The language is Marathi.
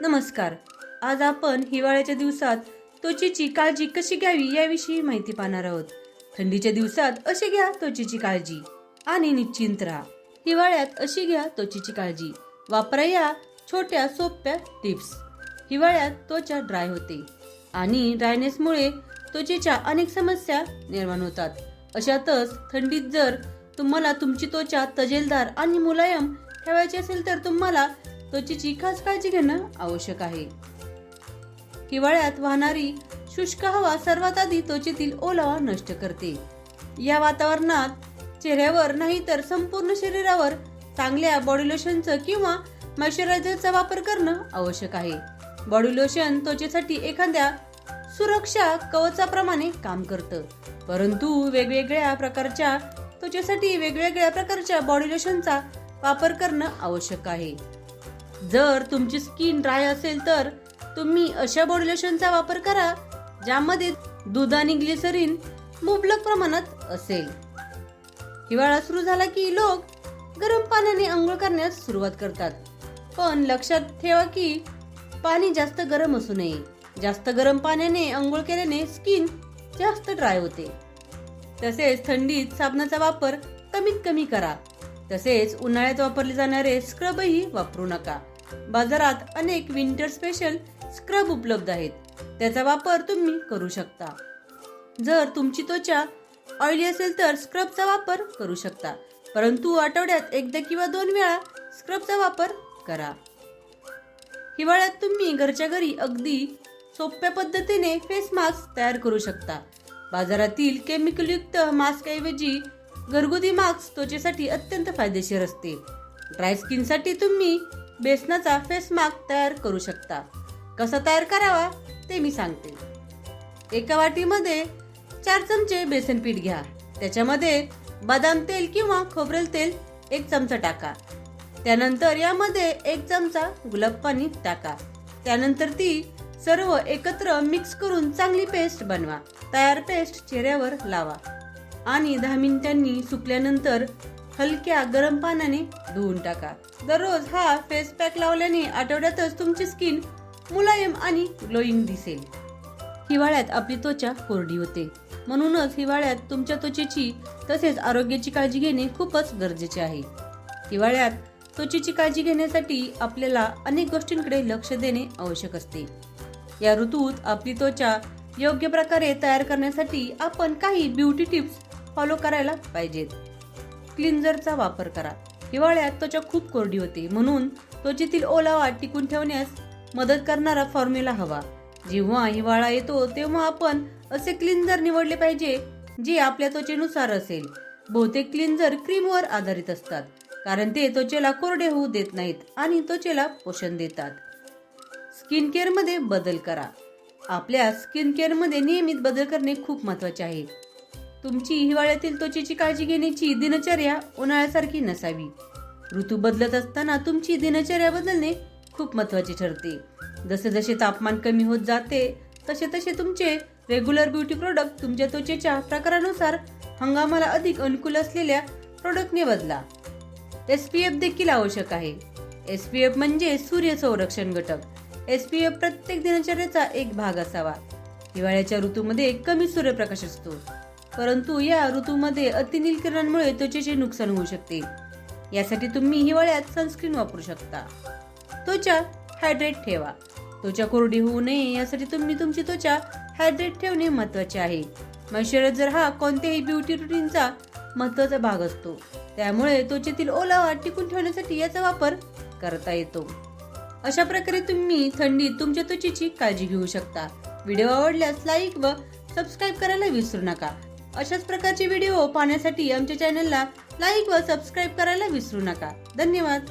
नमस्कार. आज आपण हिवाळ्याच्या दिवसात त्वचेची काळजी कशी घ्यावी याविषयी माहिती पाहणार आहोत. थंडीच्या दिवसात अशी घ्या त्वचेची काळजी आणि निश्चिंत राहा. हिवाळ्यात अशी घ्या त्वचेची काळजी. वापरा या छोट्या सोप्या टिप्स. हिवाळ्यात त्वचा ड्राय होते आणि ड्रायनेसमुळे त्वचेच्या अनेक समस्या निर्माण होतात. अशातच थंडीत जर तुम्हाला तुमची त्वचा तजेलदार आणि मुलायम ठेवायची असेल तर तुम्हाला त्वचेची खास काळजी घेणं आवश्यक आहे. हिवाळ्यात वाहणारी शुष्क हवा सर्वात आधी त्वचेतील ओलावा नष्ट करते. या वातावरणात चेहऱ्यावर नाही तर संपूर्ण शरीरावर चांगल्या बॉडी लोशनचं किंवा मॉइश्चरायझरचा वापर करणं आवश्यक आहे. बॉडी लोशन त्वचेसाठी एखाद्या सुरक्षा कवचाप्रमाणे काम करतं. परंतु वेगवेगळ्या प्रकारच्या त्वचेसाठी वेगवेगळ्या प्रकारच्या बॉडी लोशनचा वापर करणं आवश्यक आहे. जर तुमची स्किन ड्राय असेल तर तुम्ही अशा बॉडी लोशनचा वापर करा ज्यामध्ये दूध आणि ग्लिसरीन मुबलक प्रमाणात असेल. हिवाळा सुरू झाला की लोक गरम पाण्याने आंघोळ करण्यास सुरुवात करतात. पण लक्षात ठेवा की पाणी जास्त गरम असू नये. जास्त गरम पाण्याने आंघोळ केल्याने स्किन जास्त ड्राय होते. तसेच थंडीत साबणाचा वापर कमीत कमी करा. तसेच उन्हाळ्यात वापरले जाणारे स्क्रबही वापरू नका. बाजारात अनेक विंटर स्पेशल स्क्रब उपलब्ध आहेत. त्याचा वापर तुम्ही करू शकता. जर तुमची त्वचा ऑइली असेल तर स्क्रबचा वापर करू शकता. परंतु आठवड्यात एकदा किंवा दोन वेळा स्क्रबचा वापर करा. हिवाळ्यात तुम्ही घरच्या घरी अगदी सोप्या पद्धतीने फेस मास्क तयार करू शकता. बाजारातील केमिकलयुक्त मास्क ऐवजी घरगुती मास्क त्वचेसाठी अत्यंत फायदेशीर असते. ड्राय स्किनसाठी तुम्ही बेसनाचा फेस मास्क तयार करू शकता. कसा तयार करावा ते मी सांगते. एका वाटीमध्ये चार चमचे बेसन पीठ घ्या. त्याच्यामध्ये बदाम तेल किंवा खोबरेल तेल एक चमचा टाका. त्यानंतर यामध्ये एक चमचा गुलाब पाणी टाका. त्यानंतर ती सर्व एकत्र मिक्स करून चांगली पेस्ट बनवा. तयार पेस्ट चेहऱ्यावर लावा. आणि दहा मिनिटांनी सुकल्यानंतर हलक्या गरम पाण्याने धुवून टाका. दररोज हा फेस पॅक लावल्याने आठवड्यातच तुमची स्किन मुलायम आणि ग्लोईंग दिसेल. हिवाळ्यात आपली त्वचा कोरडी होते. म्हणूनच हिवाळ्यात तुमच्या त्वचेची तसेच आरोग्याची काळजी घेणे खूपच गरजेचे आहे. हिवाळ्यात त्वचेची काळजी घेण्यासाठी आपल्याला अनेक गोष्टींकडे लक्ष देणे आवश्यक असते. या ऋतूत आपली त्वचा योग्य प्रकारे तयार करण्यासाठी आपण काही ब्युटी टिप्स फॉलो करायला पाहिजेत. क्लिन्झरचा वापर करा. हिवाळ्यात त्वचा खूप कोरडी होते. म्हणून त्वचेतील ओलावा टिकून ठेवण्यास मदत करणारा फॉर्म्युला हवा. जेव्हा हिवाळा येतो तेव्हा आपण असे क्लिन्झर निवडले पाहिजे जे आपल्या त्वचेनुसार असेल. बहुतेक क्लिन्झर क्रीमवर आधारित असतात कारण ते त्वचेला कोरडे होऊ देत नाहीत आणि त्वचेला पोषण देतात. स्किन केअरमध्ये बदल करा. आपल्या स्किन केअरमध्ये नियमित बदल करणे खूप महत्त्वाचे आहे. तुमची हिवाळ्यातील त्वचेची काळजी घेण्याची दिनचर्या उन्हाळ्यासारखी नसावी. ऋतू बदलत असताना तुमची दिनचर्या बदलणे खूप महत्त्वाचे ठरते. जसे जसे तापमान कमी होत जाते तसे तसे तुमचे रेग्युलर ब्युटी प्रोडक्ट तुमच्या त्वचेच्या प्रकारानुसार हंगामाला अधिक अनुकूल असलेल्या प्रोडक्टने बदला. एस पी एफ देखील आवश्यक आहे. एस पी एफ म्हणजे सूर्य संरक्षण घटक. एस पी एफ प्रत्येक दिनचर्याचा एक भाग असावा. हिवाळ्याच्या ऋतूमध्ये कमी सूर्यप्रकाश असतो. परंतु या ऋतूमध्ये अतिनील किरणांमुळे त्वचेचे नुकसान होऊ शकते. यासाठी तुम्ही हिवाळ्यात सनस्क्रीन वापरू शकता. त्वचा हायड्रेट ठेवा. त्वचा कोरडी होऊ नये यासाठी तुम्ही तुमची त्वचा हायड्रेट ठेवणे महत्त्वाचे आहे. मॉइश्चरायझर हा कोणत्याही ब्युटी रुटीनचा महत्त्वाचा भाग असतो त्यामुळे त्वचेतील ओलावा टिकून ठेवण्यासाठी याचा वापर करता येतो. अशा प्रकारे तुम्ही थंडीत तुमच्या त्वचेची काळजी घेऊ शकता. व्हिडिओ आवडल्यास लाईक व सबस्क्राईब करायला विसरू नका. अशाच प्रकारचे व्हिडिओ पाहण्यासाठी आमच्या चॅनलला लाईक व सबस्क्राईब करायला विसरू नका. धन्यवाद.